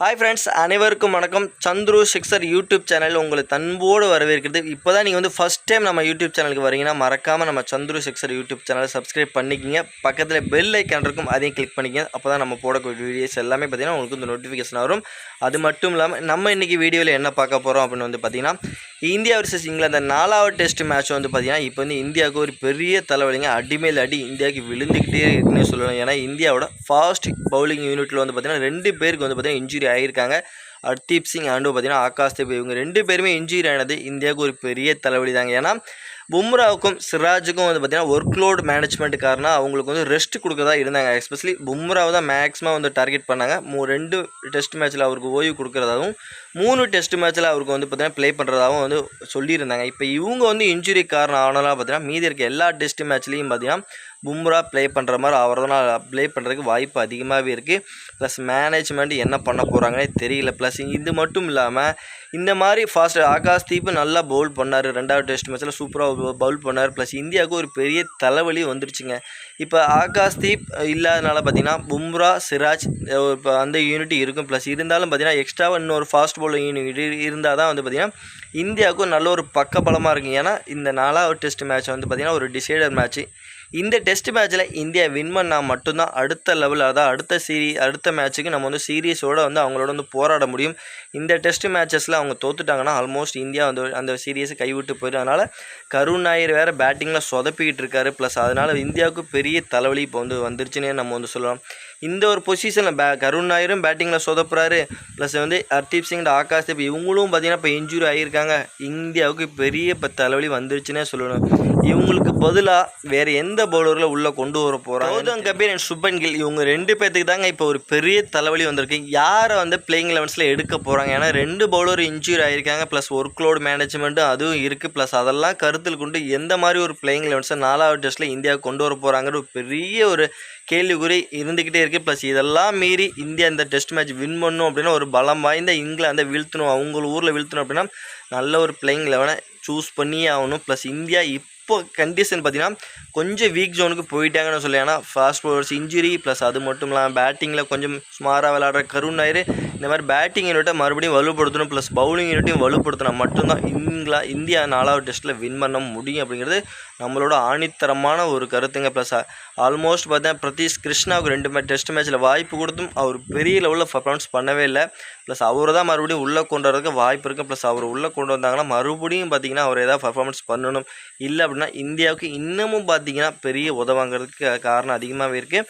Hi friends அனைவருக்கும் வணக்கம். Chandru sixer YouTube channel உங்களை தன்போடு வரவேற்கிறது. இப்போ தான் நீங்கள் வந்து ஃபஸ்ட் டைம் நம்ம யூடியூப் சேனலுக்கு வரீங்கன்னா மறக்காமல் நம்ம சந்துரு சிக்ஸர் யூடியூப் சேனலை சப்ஸ்கிரைப் பண்ணிக்கிங்க. பக்கத்தில் பெல் ஐக்கான் இருக்கும் அதையும் கிளிக் பண்ணிக்கங்க. அப்போ தான் நம்ம போடக்கூடிய வீடியோஸ் எல்லாமே பார்த்திங்கன்னா உங்களுக்கு இந்த நோட்டிஃபிகேஷன் வரும். அது மட்டும் இல்லாமல் நம்ம இன்றைக்கி வீடியோவில் என்ன பார்க்க போகிறோம் அப்படின்னு வந்து பார்த்திங்கன்னா இந்தியா வர்சஸ் இங்கிலாந்து. அந்த நாலாவது டெஸ்ட் மேட்ச் வந்து பார்த்தீங்கன்னா இப்போ வந்து இந்தியாவுக்கு ஒரு பெரிய தலைவலிங்க. அடிமேல் அடி இந்தியாவுக்கு விழுந்துக்கிட்டே இருக்குன்னு சொல்லணும். ஏன்னா இந்தியாவோட ஃபாஸ்ட் பவுலிங் யூனிட்டில் வந்து பார்த்தீங்கன்னா ரெண்டு பேருக்கு வந்து பார்த்தீங்கன்னா இன்ஜுரி ஆகியிருக்காங்க ஹர்தீப் சிங் அண்டு பார்த்தீங்கன்னா ஆகாஷ் தேவ் இவங்க ரெண்டு பேருமே இன்ஜுரி ஆனது இந்தியாவுக்கு ஒரு பெரிய தலைவலி தாங்க ஏன்னா பும்ராவுக்கும் சிராஜுக்கும் வந்து பார்த்தீங்கன்னா ஒர்க் லோட் மேனேஜ்மெண்ட் காரணம் அவங்களுக்கு வந்து ரெஸ்ட் கொடுக்கறதா இருந்தாங்க. எஸ்பெஷலி பும்ராவை தான் மேக்ஸிமம் வந்து டார்கெட் பண்ணாங்க. மூ ரெண்டு டெஸ்ட் மேட்ச்சில் அவருக்கு ஓய்வு கொடுக்குறதாகவும் மூணு டெஸ்ட் மேட்ச்சில் அவருக்கு வந்து பார்த்தீங்கன்னா ப்ளே பண்ணுறதாகவும் வந்து சொல்லியிருந்தாங்க. இப்போ இவங்க வந்து இன்ஜுரி காரணம் ஆனாலும் பார்த்தீங்கன்னா மீதி இருக்க எல்லா டெஸ்ட் மேட்ச்லேயும் பார்த்தீங்கன்னா பும்ரா ப்ளே பண்ணுற மாதிரி அவர்தான் ப்ளே பண்ணுறதுக்கு வாய்ப்பு அதிகமாகவே இருக்குது ப்ளஸ் மேனேஜ்மெண்ட் என்ன பண்ண போகிறாங்கன்னே தெரியல. ப்ளஸ் இது மட்டும் இல்லாமல் இந்த மாதிரி ஃபாஸ்ட் ஆகாஷ் தீப் நல்லா பவுல் பண்ணார். ரெண்டாவது டெஸ்ட் மேட்ச்சில் சூப்பராக பவுல் பண்ணார். ப்ளஸ் இந்தியாவுக்கு ஒரு பெரிய தலைவலி வந்துருச்சுங்க. இப்போ ஆகாஷ் தீப் இல்லாதனால பார்த்தீங்கன்னா பும்ரா சிராஜ் இப்போ அந்த யூனிட் இருக்கும். ப்ளஸ் இருந்தாலும் பார்த்தீங்கன்னா எக்ஸ்ட்ராவாக இன்னொரு ஃபாஸ்ட் பவுலிங் யூனிட் இருந்தால் தான் வந்து பார்த்திங்கன்னா இந்தியாவுக்கும் நல்ல ஒரு பக்கபலமாக இருக்கும் ஏன்னா இந்த நாலாவது டெஸ்ட் மேட்ச் வந்து பார்த்திங்கன்னா ஒரு டிசைடர் மேட்ச்சு இந்த டெஸ்ட் மேட்ச்சில் இந்தியா வின் பண்ணால் மட்டும்தான் அடுத்த லெவலில் அதாவது அடுத்த சீரி அடுத்த மேட்ச்சுக்கு நம்ம வந்து சீரியஸோடு வந்து அவங்களோட வந்து போராட முடியும். இந்த டெஸ்ட் மேட்சஸில் அவங்க தோத்துட்டாங்கன்னா ஆல்மோஸ்ட் இந்தியா வந்து அந்த சீரியஸை கைவிட்டு போயிடும். அதனால் கருண் நாயர் வேறு பேட்டிங்கில் சொதப்பிக்கிட்டு இருக்காரு. ப்ளஸ் அதனால் இந்தியாவுக்கு பெரிய தலைவலி இப்போ வந்து வந்துருச்சுன்னே நம்ம வந்து சொல்லலாம். இந்த ஒரு பொசிஷனில் பே கருண் நாயரும் பேட்டிங்கில் சொதப்புறாரு. ப்ளஸ் வந்து ஹர்தீப் சிங் ஆகாஷ் தேப் இவங்களும் பார்த்தீங்கன்னா இப்போ இன்ஜூரி ஆகியிருக்காங்க இந்தியாவுக்கு பெரிய இப்போ தலைவலி வந்துருச்சுன்னே சொல்லணும். இவங்களுக்கு பதிலாக வேறு எந்த பவுலரில் உள்ளே கொண்டு வர போகிறாங்க கௌதம் கபீர் அண்ட் சுப்பன் கில் இவங்க ரெண்டு பேர்த்துக்கு தாங்க இப்போ ஒரு பெரிய தலைவலி வந்திருக்கு. யாரை வந்து பிளேயிங் லெவன்ஸில் எடுக்க போகிறாங்க ஏன்னா ரெண்டு பவுலர் இன்ஜூரி ஆகியிருக்காங்க ப்ளஸ் ஒர்க் லோட் மேனேஜ்மெண்ட்டும் அதுவும் இருக்குது ப்ளஸ் அதெல்லாம் கருத்தில் கொண்டு எந்த மாதிரி ஒரு பிளேயிங் லெவன்ஸை நாலாவது டெஸ்ட்டில் இந்தியாவுக்கு கொண்டு வர போகிறாங்கிற ஒரு பெரிய ஒரு கேள்விக்குறி இருந்துக்கிட்டே இருக்குது ப்ளஸ் இதெல்லாம் மீறி இந்தியா இந்த டெஸ்ட் மேட்ச் வின் பண்ணும் அப்படின்னா ஒரு பலம் வாய்ந்த இங்கிலாந்தை வீழ்த்தணும். அவங்க ஊரில் வீழ்த்தணும் அப்படின்னா நல்ல ஒரு பிளேயிங் லெவனை சூஸ் பண்ணியே ஆகணும். ப்ளஸ் இந்தியா இப் இப்போ கண்டிஷன் பார்த்தீங்கன்னா கொஞ்சம் வீக் ஜோனுக்கு போயிட்டாங்கன்னு சொல்லி ஏன்னா ஃபாஸ்ட் பவுலர்ஸ் இன்ஜுரி ப்ளஸ் அது மட்டும் இல்லாமல் பேட்டிங்கில் கொஞ்சம் சுமாராக விளாட்ற கருண் நாயர் இந்த மாதிரி பேட்டிங் யூனிட்டை மறுபடியும் வலுப்படுத்தணும் ப்ளஸ் பவுலிங் யூனிட்டையும் வலுப்படுத்தினா மட்டும்தான் இங்கிலா இந்தியா நாலாவது டெஸ்ட்டில் வின் பண்ண முடியும் அப்படிங்கிறது நம்மளோட ஆணித்தரமான ஒரு கருத்துங்க. ப்ளஸ் ஆல்மோஸ்ட் பார்த்தா பிரதீஷ் கிருஷ்ணாவுக்கு ரெண்டு மே டெஸ்ட் மேட்ச்சில் வாய்ப்பு கொடுத்தும் அவர் பெரிய லெவலில் பர்ஃபார்மன்ஸ் பண்ணவே இல்லை. ப்ளஸ் அவரை தான் மறுபடியும் உள்ளே கொண்டு வரதுக்கு வாய்ப்பு இருக்குது ப்ளஸ் அவர் உள்ளே கொண்டு வந்தாங்கன்னா மறுபடியும் பார்த்திங்கன்னா அவர் ஏதாவது பர்ஃபார்மன்ஸ் பண்ணணும். இல்லை அப்படின்னா இந்தியாவுக்கு இன்னமும் பார்த்திங்கன்னா பெரிய உதவாங்கிறதுக்கு காரணம் அதிகமாகவே இருக்குது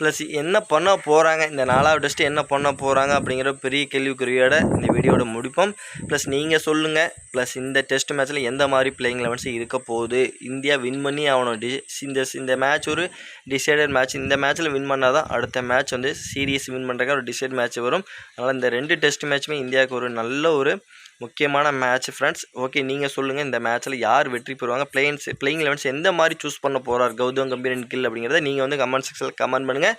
ப்ளஸ் என்ன பண்ண போகிறாங்க இந்த நாலாவது டெஸ்ட்டு என்ன பண்ண போகிறாங்க அப்படிங்கிற பெரிய கேள்விக்குறியோட இந்த வீடியோட முடிப்போம். ப்ளஸ் நீங்கள் சொல்லுங்கள் ப்ளஸ் இந்த டெஸ்ட் மேட்ச்சில் எந்த மாதிரி பிளேயிங் லெவன்ஸ் இருக்க போகுது? இந்தியா வின் பண்ணி ஆகணும். டி இந்த இந்த மேட்ச் ஒரு டிசைடட் மேட்ச் இந்த மேட்ச்சில் வின் பண்ணால் தான் அடுத்த மேட்ச் வந்து சீரியஸ் வின் பண்ணுறதுக்கு ஒரு டிசைட் மேட்ச் வரும். அதனால் இந்த ரெண்டு டெஸ்ட் மேட்ச்சுமே இந்தியாவுக்கு ஒரு நல்ல ஒரு முக்கியமான மேட்ச் ஃப்ரெண்ட்ஸ் ஓகே நீங்கள் சொல்லுங்கள் இந்த மேட்ச்சில் யார் வெற்றி பெறுவாங்க? பிளேயின்ஸ் பிளேயிங் லெவன்ஸ் எந்த மாதிரி சூஸ் பண்ண போகிறார் கௌதம் கம்பீர் அண்ட் கில் அப்படிங்கிறத நீங்கள் வந்து கமெண்ட் செக்ஷனில் கமெண்ட் பண்ணுங்கள்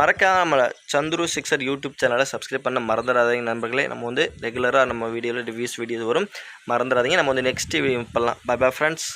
மறக்காமல் சந்துரு சிக்ஸர் யூடியூப் சேனலை சப்ஸ்கிரைப் பண்ண மறந்துடாதீங்க நண்பர்களே. நம்ம வந்து ரெகுலராக நம்ம வீடியோவில் ரிவ்யூஸ் வீடியோஸ் வரும். மறந்துடாதீங்க. நம்ம வந்து நெக்ஸ்ட் வீடியோ பண்ணலாம் பை பை ஃப்ரெண்ட்ஸ்